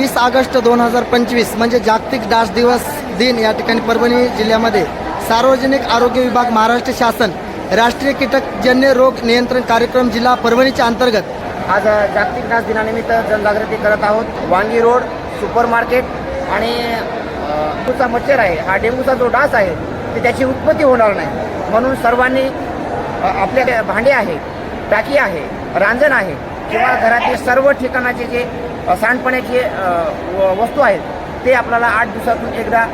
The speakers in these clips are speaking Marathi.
वीस ऑगस्ट दोन हजार पंचवीस म्हणजे जागतिक डास दिवस दिन या ठिकाणी परभणी जिल्ह्यामध्ये. सार्वजनिक आरोग्य विभाग महाराष्ट्र शासन राष्ट्रीय कीटकजन्य रोग नियंत्रण कार्यक्रम जिल्हा परभणीच्या अंतर्गत. आज जागतिक डास दिनानिमित्त जनजागृती करत आहोत. वांगी रोड सुपर मार्केट आणि अ, मच्छर आहे. हा डेंग्यूचा जो डास आहे ते त्याची उत्पत्ती होणार नाही. म्हणून सर्वांनी आपले आपल्या भांडे आहे टाकी आहे रांजण आहे किंवा घरातील सर्व ठिकाणाचे जे सांडपाण्याची व- वस्तू आहेत ते आपल्याला आठ दिवसातून एकदा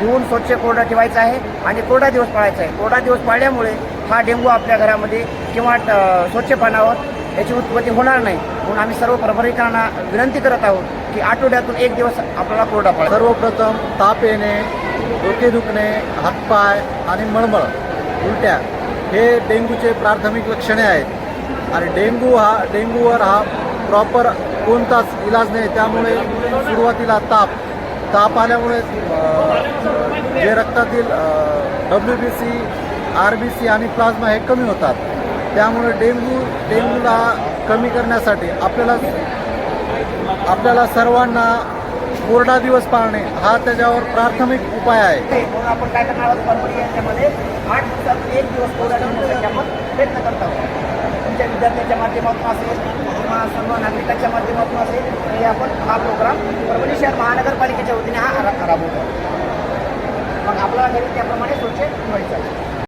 धुवून स्वच्छ कोरडा ठेवायचा आहे आणि कोरडा दिवस पाळायचा आहे. कोरडा दिवस पाळल्यामुळे हा डेंग्यू आपल्या घरामध्ये किंवा स्वच्छपणावर स्वच्छ पाण्यावर याची उत्पत्ती होणार नाही. म्हणून आम्ही सर्व परभणीकरांना विनंती करत आहोत की आठवड्यातून एक दिवस आपल्याला कोरडा पाळा. सर्वप्रथम ताप येणे डोके दुखणे हातपाय आणि मळमळ उलट्या हे डेंग्यूचे प्राथमिक लक्षणे आहेत. आणि डेंग्यू हा डेंग्यूवर हा प्रॉपर कोणताच इलाज नाही त्यामुळे सुरुवातीला ताप. ताप आल्यामुळे जे रक्तातील W B C R B C आणि प्लाझ्मा हे कमी होतात. त्यामुळे डेंग्यू डेंग्यूला कमी करण्यासाठी आपल्याला आपल्याला सर्वांना कोरडा दिवस पाळणे हा त्याच्यावर प्राथमिक उपाय आहे. म्हणून आपण काय करणार आहोत परभणी आठ एक दिवस कोरडा प्रयत्न करत आहोत. तुमच्या माध्यमातून असेल किंवा सर्व नागरिकांच्या माध्यमातून असेल हे आपण हा प्रोग्राम परभणी शहर महानगरपालिकेच्या वतीने हा राबवतो. मग आपल्याला घरी त्याप्रमाणे स्वच्छ व्हायचं आहे